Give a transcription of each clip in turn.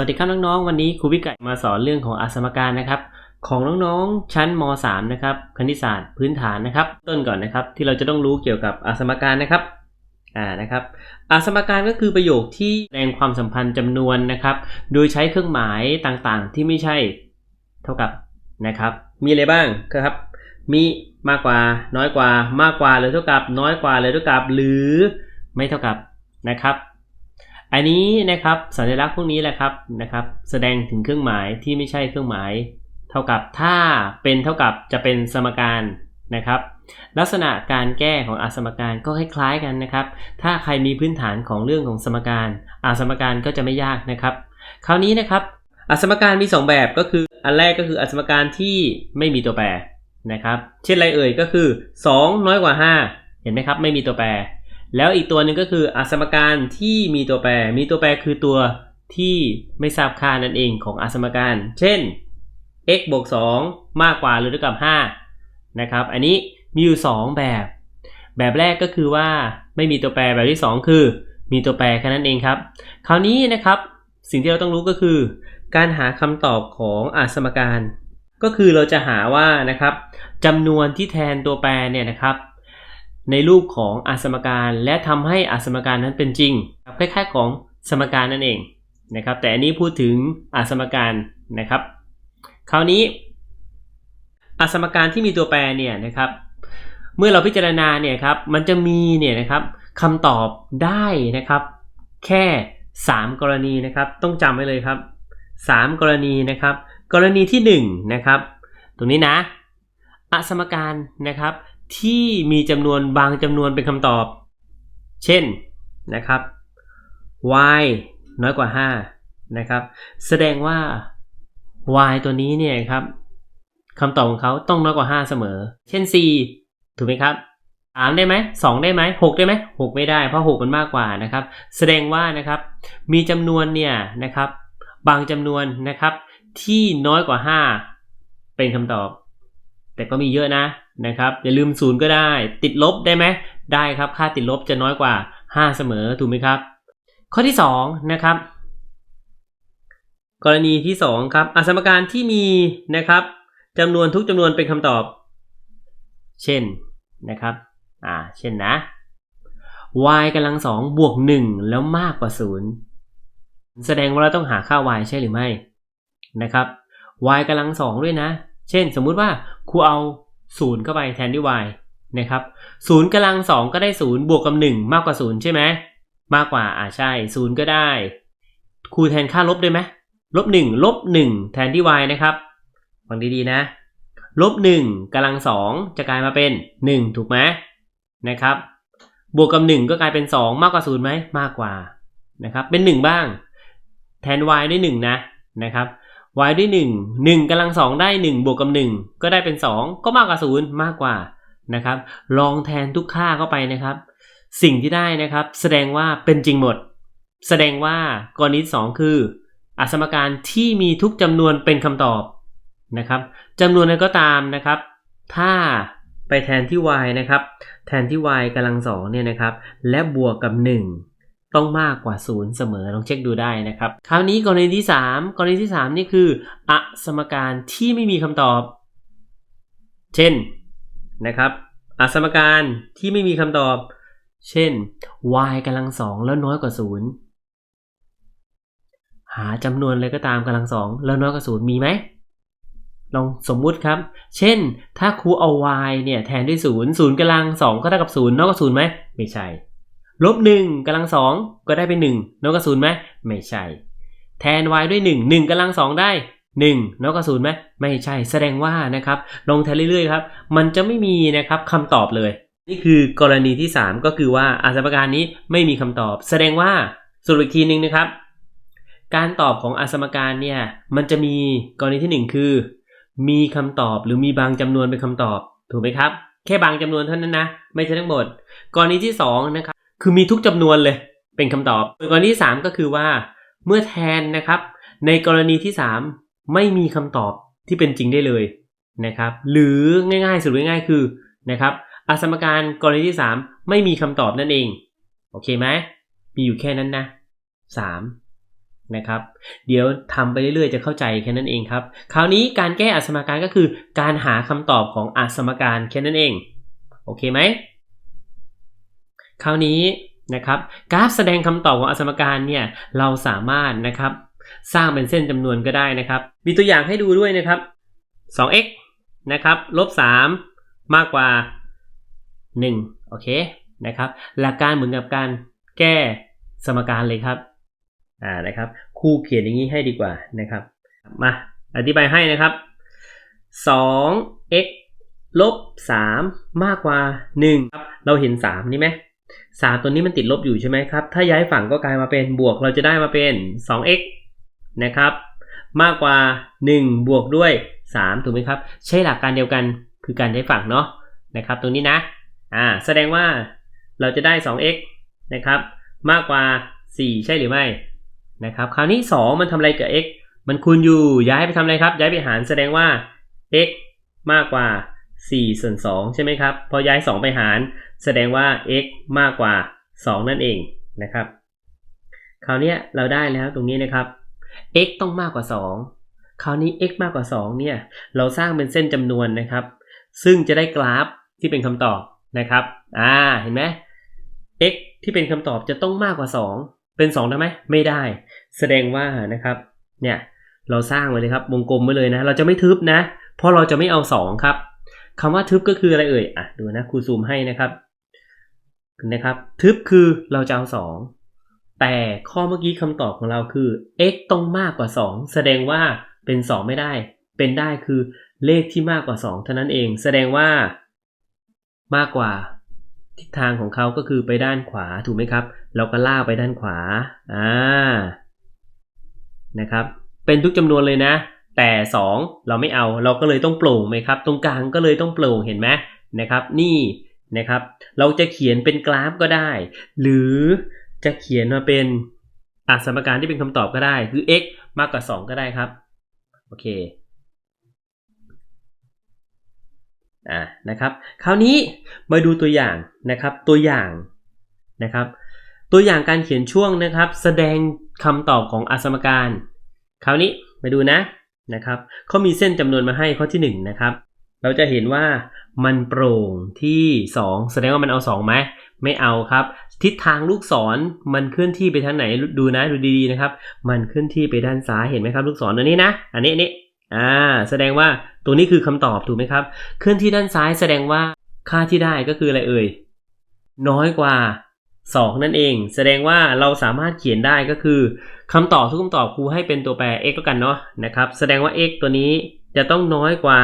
สวัสดีครับน้องๆ วันนี้ครูวิไก่มาสอนเรื่องของอาสมการนะครับ ของน้องๆ ชั้นม .3 นะครับ คณิตศาสตร์พื้นฐานนะครับ ต้นก่อนนะครับ ที่เราจะต้องรู้เกี่ยวกับอาสมการนะครับ อ่า นะครับ อาสมการก็คือประโยคที่แสดงความสัมพันธ์จำนวนนะครับ โดยใช้เครื่องหมายต่างๆ ที่ไม่ใช่เท่ากับนะครับ มีอะไรบ้างครับ มีมากกว่า น้อยกว่า มากกว่าหรือเท่ากับ น้อยกว่าหรือเท่ากับ หรือไม่เท่ากับนะครับ อันนี้นะครับสัญลักษณ์พวกนี้แหละครับนะครับ แสดงถึงเครื่องหมายที่ไม่ใช่เครื่องหมาย เท่ากับถ้าเป็นเท่ากับจะเป็นสมการนะครับ ลักษณะการแก้ของอาสมการก็คล้ายๆกันนะครับ ถ้าใครมีพื้นฐานของเรื่องของสมการ อาสมการก็จะไม่ยากนะครับ คราวนี้นะครับอาสมการมี 2 แบบก็คืออันแรกก็คืออาสมการที่ไม่มีตัวแปรนะครับ เช่นไรเอ่ยก็คือ 2 น้อยกว่า 5 เห็นไหมครับ ไม่มีตัวแปร แล้วอีกตัวหนึ่งก็คืออสมการที่มีตัวแปร มีตัวแปรคือตัวที่ไม่ทราบค่านั่นเองของอสมการ เช่น x บวก2มากกว่าหรือเท่ากับ5นะครับ อันนี้มีอยู่ 2 แบบ แบบแรกก็คือว่าไม่มีตัวแปร แบบที่ 2 คือ มีตัวแปรแค่นั้นเองครับ คราวนี้นะครับ สิ่งที่เราต้องรู้ก็คือ การหาคำตอบของอสมการ ก็คือเราจะหาว่านะครับจำนวนที่แทนตัวแปรเนี่ยนะครับ ในรูปของอสมการและทำให้อสมการนั้นเป็นจริงคล้ายๆของสมการนั่นเองนะครับ แต่อันนี้พูดถึงอสมการนะครับ คราวนี้อสมการที่มีตัวแปรเนี่ยนะครับ เมื่อเราพิจารณาเนี่ยครับมันจะมีเนี่ยนะครับคำตอบได้นะครับ แค่ 3 กรณีนะครับ ต้องจำไว้เลยครับ 3 กรณีนะครับ กรณีที่1นะครับ ตรงนี้นะอสมการนะครับ ที่มีจำนวนบางจำนวนเป็นคำตอบ เช่นนะครับ y น้อยกว่า 5 นะครับ แสดงว่า y ตัวนี้เนี่ยครับคำตอบของเขาต้องน้อยกว่า 5 เสมอ เช่น c ถูกไหมครับ3ได้ไหม2ได้ไหม6ได้ไหม6ไม่ได้เพราะ6มันมากกว่านะครับ แสดงว่านะครับมีจำนวนเนี่ยนะครับ บางจำนวนนะครับ ที่น้อยกว่า 5 เป็นคำตอบ แต่ก็มีเยอะนะนะครับอย่าลืมศูนย์ก็ได้ ติดลบได้ไหมได้ครับ ค่าติดลบจะน้อยกว่า 5 เสมอถูกไหมครับ ข้อที่2นะครับ กรณีที่2ครับอสมการที่มีนะครับจำนวนทุกจำนวนเป็นคำตอบ เช่นนะครับ อ่า เช่นนะ y กำลังสองบวก1แล้วมากกว่า0แสดงว่าเราต้องหาค่า y ใช่หรือไม่นะครับ y กำลังสองด้วยนะ เช่นสมมุติว่าครูเอา 0 เข้าไปแทนด้วย y นะครับ0กำลังสองก็ได้0บวกกับ1มากกว่า0ใช่ไหมมากกว่าอ่าใช่0ก็ได้ครูแทนค่าลบได้ไหมลบ1ลบ1แทนที่ y นะครับฟังดีๆนะลบ1กำลังสองจะกลายมาเป็น1ถูกไหมนะครับ บวกกับ1ก็กลายเป็น2มากกว่า0ไหมมากกว่านะครับเป็น1บ้าง แทน y ด้วย1นะนะครับ y ด้วย1 1กำลังสองได้ 1 บวกกับ1ก็ได้เป็น 2 ก็มากกว่า 0 มากกว่านะครับ ลองแทนทุกค่าเข้าไปนะครับ สิ่งที่ได้นะครับ แสดงว่าเป็นจริงหมด แสดงว่ากรณี2คือ อสมการที่มีทุกจำนวนเป็นคำตอบนะครับจำนวนนั้นก็ตามนะครับ ถ้าไปแทนที่ y นะครับ แทนที่ y กำลังสองเนี่ยนะครับ และบวกกับ 1 ต้องมากกว่า 0 เสมอลองเช็คดูได้นะครับ คราวนี้กรณีที่ 3 กรณีที่ 3 นี่คือ อสมการที่ไม่มีคำตอบ เช่นนะครับอสมการที่ไม่มีคำตอบ เช่น y กำลังสองแล้วน้อยกว่า 0 หาจำนวนเลยก็ตามกำลังสองแล้วน้อยกว่า 0 มีไหมลองสมมุติครับ เช่น ถ้าครูเอา y เนี่ยแทนด้วย 0 0กำลัง2ก็เท่ากับ 0 น้อยกว่า 0 ไหม ไม่ใช่ ลบ1กำลัง2ก็ได้เป็น1น้อยกว่า0ไหมไม่ใช่ แทน y ด้วย1 1กำลัง2ได้1น้อยกว่า0ไหมไม่ใช่ แสดงว่านะครับลงแทนเรื่อยๆครับ มันจะไม่มีนะครับคำตอบเลย นี่คือกรณีที่ 3 ก็คือว่าอาสมการนี้ไม่มีคำตอบ แสดงว่าสรุปอีกทีนึงนะครับ การตอบของอาสมการเนี่ยมันจะมีกรณีที่ 1 คือ มีคำตอบหรือมีบางจำนวนเป็นคำตอบ ถูกไหมครับ แค่บางจำนวนเท่านั้นนะ ไม่ใช่ทั้งหมด กรณีที่2นะครับ คือมีทุกจำนวนเลย เป็นคำตอบส่วนกรณีที่3ก็คือว่า เมื่อแทนนะครับ ในกรณีที่ 3 ไม่มีคำตอบที่เป็นจริงได้เลยนะครับ หรือง่ายๆสรุปง่ายๆคือนะครับอสมการกรณีที่ 3 ไม่มีคำตอบนั่นเอง โอเคไหมมีอยู่แค่นั้นนะ 3 นะครับ เดี๋ยวทำไปเรื่อยๆจะเข้าใจแค่นั้นเองครับ คราวนี้การแก้อสมการก็คือ การหาคำตอบของอสมการแค่นั้นเอง โอเคไหม คราวนี้นะครับกราฟแสดงคำตอบของอสมการเนี่ยเราสามารถนะครับสร้างเป็นเส้นจำนวนก็ได้นะครับ มีตัวอย่างให้ดูด้วยนะครับ 2x นะครับลบ 3 มากกว่า 1 โอเคนะครับหลักการเหมือนกับการแก้สมการเลยครับอ่านะครับครูเขียนอย่างนี้ให้ดีกว่านะครับมาอธิบายให้นะครับ 2x ลบ 3 มากกว่า1ครับเราเห็น 3 นี่ไหม 3ตัวนี้มันติดลบอยู่ใช่ไหมครับ ถ้าย้ายฝั่งก็กลายมาเป็นบวกเราจะได้มาเป็น 2x นะครับ มากกว่า 1 บวกด้วย 3 ถูกไหมครับ ใช้หลักการเดียวกันคือการย้ายฝั่งเนาะนะครับ ตรงนี้นะ อ่า แสดงว่าเราจะได้ 2x นะครับ มากกว่า 4 ใช่หรือไม่ นะครับ คราวนี้ 2 มันทำอะไรกับ x มันคูณอยู่ ย้ายไปทำอะไรครับ ย้ายไปหารแสดงว่า x มากกว่า 4 ส่วน 2 ใช่ไหมครับ พอย้าย 2 ไปหาร แสดงว่า x มากกว่า 2 นั่นเองนะครับ คราวนี้เราได้แล้วตรงนี้นะครับ x ต้องมากกว่า 2 คราวนี้ x มากกว่า 2 เนี่ย เราสร้างเป็นเส้นจำนวนนะครับ ซึ่งจะได้กราฟที่เป็นคำตอบนะครับ อ่า เห็นไหม x ที่เป็นคำตอบจะต้องมากกว่า 2 เป็น 2 ได้ไหม ไม่ได้ แสดงว่านะครับ เนี่ย เราสร้างไว้เลยครับ วงกลมไว้เลยนะ เราจะไม่ทึบนะ เพราะเราจะไม่เอา 2 ครับ คำว่าทึบก็คืออะไรเอ่ยอะดูนะครูซูมให้นะครับนะครับ ทึบคือเราจะเอา2แต่ข้อเมื่อกี้คำตอบของเราคือ x ต้องมากกว่า 2 แสดงว่าเป็น 2 ไม่ได้ เป็นได้คือเลขที่มากกว่า 2 เท่านั้นเอง แสดงว่ามากกว่าทิศทางของเขาก็คือไปด้านขวาถูกไหมครับ เราก็ลากไปด้านขวาอ่านะครับ เป็นทุกจำนวนเลยนะ แต่ 2 เราไม่เอาเราก็เลยต้องโปร่งไหมครับ ตรงกลางก็เลยต้องโปร่งเห็นไหมนะครับ นี่นะครับ เราจะเขียนเป็นกราฟก็ได้ หรือจะเขียนมาเป็นอัสมการที่เป็นคำตอบก็ได้คือ x มากกว่า 2 ก็ได้ครับโอเคอ่านะครับ คราวนี้มาดูตัวอย่างนะครับ ตัวอย่างนะครับ ตัวอย่างการเขียนช่วงนะครับ แสดงคำตอบของอสมการ คราวนี้มาดูนะ นะครับเขามีเส้นจำนวนมาให้ข้อที่1นะครับเราจะเห็นว่ามันโปร่งที่ 2 แสดงว่ามันเอา2ไหมไม่เอาครับ ทิศทางลูกศรมันเคลื่อนที่ไปทางไหนดูนะดูดีๆนะครับ มันเคลื่อนที่ไปด้านซ้ายเห็นไหมครับ ลูกศรตัวนี้นะอันนี้อันนี้อ่าแสดงว่าตัวนี้คือคำตอบถูกไหมครับ เคลื่อนที่ด้านซ้ายแสดงว่าค่าที่ได้ก็คืออะไรเอ่ยน้อยกว่า 2 นั่นเอง แสดงว่าเราสามารถเขียนได้ก็คือคำตอบทุกคำตอบครูให้เป็นตัวแปร x แล้วกันเนาะนะครับ แสดงว่า x ตัวนี้จะต้องน้อยกว่า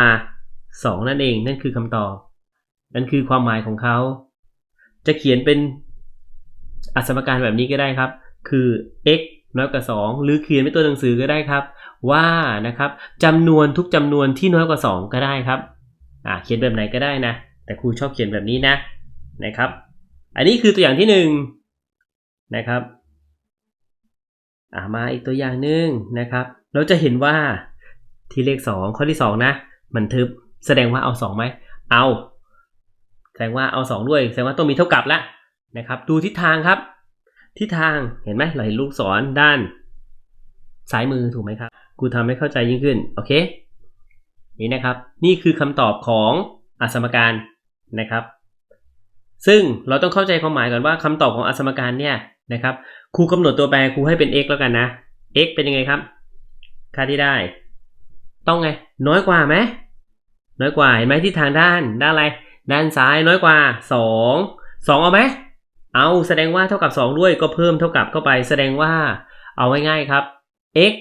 2 นั่นเอง นั่นคือคำตอบ นั่นคือความหมายของเขา จะเขียนเป็นอัสมการแบบนี้ก็ได้ครับ คือ x น้อยกว่า 2 หรือเขียนเป็นตัวหนังสือก็ได้ครับ ว่านะครับจำนวนทุกจำนวนที่น้อยกว่า 2 ก็ได้ครับ อ่าเขียนแบบไหนก็ได้นะ แต่ครูชอบเขียนแบบนี้นะนะครับ อันนี้คือตัวอย่างที่หนึ่งนะครับอ่ามาอีกตัวอย่างหนึ่งนะครับ เราจะเห็นว่าที่เลข 2 ข้อที่ 2 นะ มันทึบแสดงว่าเอา 2ไหมเอา แสดงว่าเอา 2 ด้วย แสดงว่าต้องมีเท่ากับละนะครับ ดูทิศทางครับ ทิศทางเห็นไหมเราเห็นลูกศรด้านซ้ายมือถูกไหมครับครูทำให้เข้าใจยิ่งขึ้นโอเคนี่นะครับ นี่คือคำตอบของอสมการนะครับ ซึ่งเราต้องเข้าใจความหมายก่อนว่าคำตอบของอสมการเนี่ยนะครับครูกำหนดตัวแปรครูให้เป็น x แล้วกันนะ x เป็นยังไงครับ ค่าที่ได้ ต้องไง น้อยกว่าไหมน้อยกว่าเห็นไหมที่ทางด้านด้านอะไร ด้านซ้ายน้อยกว่า 2 2 เอาไหมเอาแสดงว่าเท่ากับ 2 ด้วยก็เพิ่มเท่ากับเข้าไป แสดงว่าเอาง่ายๆครับ x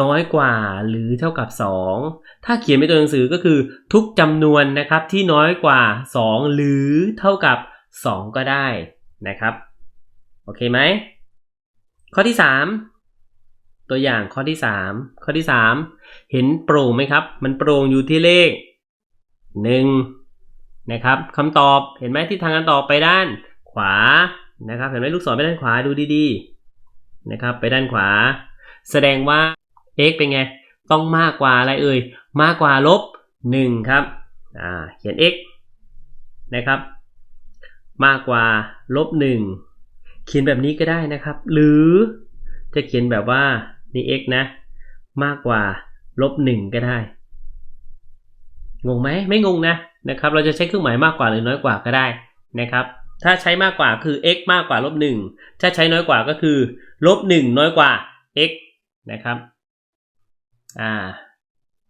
น้อยกว่าหรือเท่ากับ 2 ถ้าเขียนเป็นตัวหนังสือก็คือทุกจำนวนนะครับที่น้อยกว่า 2 หรือเท่ากับ 2 ก็ได้นะครับ โอเคไหม ข้อที่ 3 ตัวอย่างข้อที่ 3 ข้อที่ 3 เห็นโปร่งไหมครับ มันโปร่งอยู่ที่เลข 1 นะครับคำตอบเห็นไหมที่ทางการตอบไปด้านขวานะครับ เห็นไหมลูกศรไปด้านขวาดูดีๆนะครับ ไปด้านขวา แสดงว่า x เป็นไง ต้องมากกว่าอะไรเอ่ย มากกว่าลบ1ครับ อ่า เขียน x นะครับ มากกว่าลบ1เขียนแบบนี้ก็ได้นะครับ หรือจะเขียนแบบว่า นี่ x นะ มากกว่าลบหนึ่งก็ได้ งงไหม ไม่งงนะ นะครับ เราจะใช้เครื่องหมายมากกว่าหรือน้อยกว่าก็ได้นะครับ ถ้าใช้มากกว่าคือ x มากกว่าลบหนึ่งถ้าใช้น้อยกว่าก็คือลบหนึ่งน้อยกว่า x นะครับ อ่า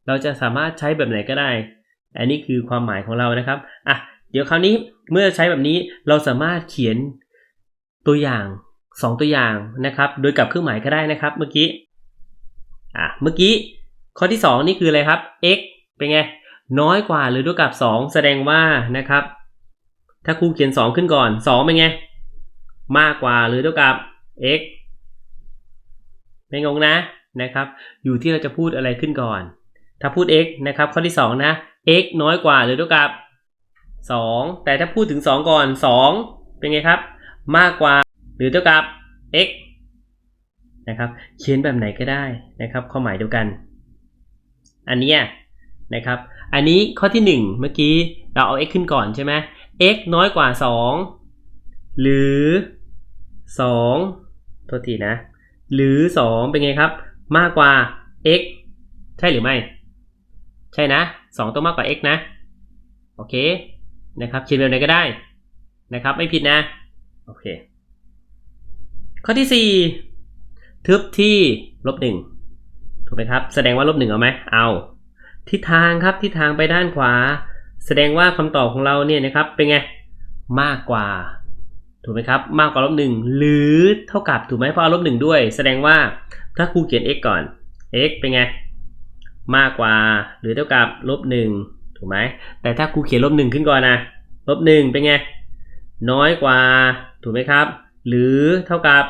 เราจะสามารถใช้แบบไหนก็ได้ อันนี้คือความหมายของเรานะครับ อะ เดี๋ยวคราวนี้เมื่อใช้แบบนี้เราสามารถเขียนตัวอย่าง 2 ตัวอย่างนะครับ โดยกับเครื่องหมายก็ได้นะครับ เมื่อกี้ อะ เมื่อกี้ข้อที่ 2 นี่คืออะไรครับ x เป็นไง น้อยกว่าหรือเท่ากับ 2 แสดงว่านะครับ ถ้าครูเขียน 2 ขึ้นก่อน 2 เป็นไง มากกว่าหรือเท่ากับ x ไม่งงนะ นะครับ อยู่ที่เราจะพูดอะไรขึ้นก่อน ถ้าพูด x นะครับ ข้อที่ 2 นะ x น้อยกว่าหรือเท่ากับ 2 แต่ถ้าพูดถึง 2 ก่อน 2 เป็นไงครับ มากกว่าหรือเท่ากับ x นะครับ เขียนแบบไหนก็ได้นะครับความหมายเดียวกัน อันนี้นะครับ อันนี้ข้อที่ 1 เมื่อกี้เราเอา x ขึ้นก่อนใช่ไหม x น้อยกว่า 2 หรือ2โทษทีนะ หรือ 2 เป็นไงครับ มากกว่า x ใช่หรือไม่ ใช่นะ 2 ต้องมากกว่า x นะ โอเค นะครับเขียนแบบไหนก็ได้ นะครับ ไม่ผิดนะ โอเค ข้อที่ 4 ทึบที่ลบหนึ่งถูกไหมครับ แสดงว่าลบหนึ่งเอาไหมเอา ทิศทางครับ ทิศทางไปด้านขวา แสดงว่าคำตอบของเราเนี่ยนะครับ เป็นไง มากกว่า ถูกไหมครับ มากกว่าลบหนึ่งหรือเท่ากับถูกไหมเพราะลบหนึ่งด้วย แสดงว่าถ้าครูเขียน x ก่อน x เป็นไง มากกว่าหรือเท่ากับลบหนึ่งถูกไหมแต่ถ้าครูเขียนลบหนึ่งขึ้นก่อนนะลบหนึ่งเป็นไง น้อยกว่าถูกไหมครับ หรือเท่ากับ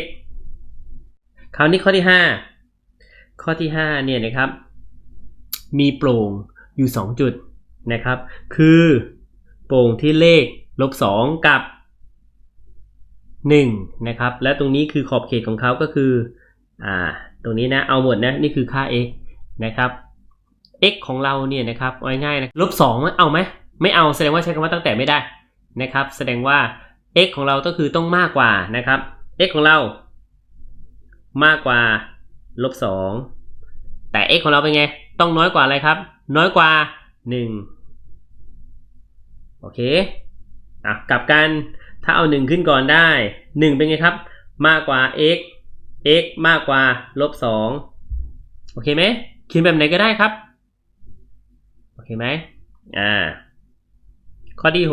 x คราวนี้ข้อที่ 5 ข้อที่5เนี่ยนะครับ มีโปร่งอยู่ 2 จุดนะครับ คือโปร่งที่เลข ลบ 2 กับ 1 นะครับ และตรงนี้คือขอบเขตของเขาก็คือ อ่า ตรงนี้นะ เอาหมดนะ นี่คือค่า x นะครับ x ของเราเนี่ยนะครับเอาง่ายๆนะลบ2เอาไหม ไม่เอา แสดงว่าใช้คำว่าตั้งแต่ไม่ได้นะครับ แสดงว่า x ของเราก็คือต้องมากกว่านะครับ x ของเรา มากกว่าลบ2แต่ x ของเราเป็นไง ต้องน้อยกว่าอะไรครับ น้อยกว่า 1 โอเค อะกลับกันถ้าเอา 1 ขึ้นก่อนได้ 1 เป็นไงครับ มากกว่า x x มากกว่าลบ2โอเคไหมเขียนแบบไหนก็ได้ครับ โอเคไหมอ่าข้อที่ห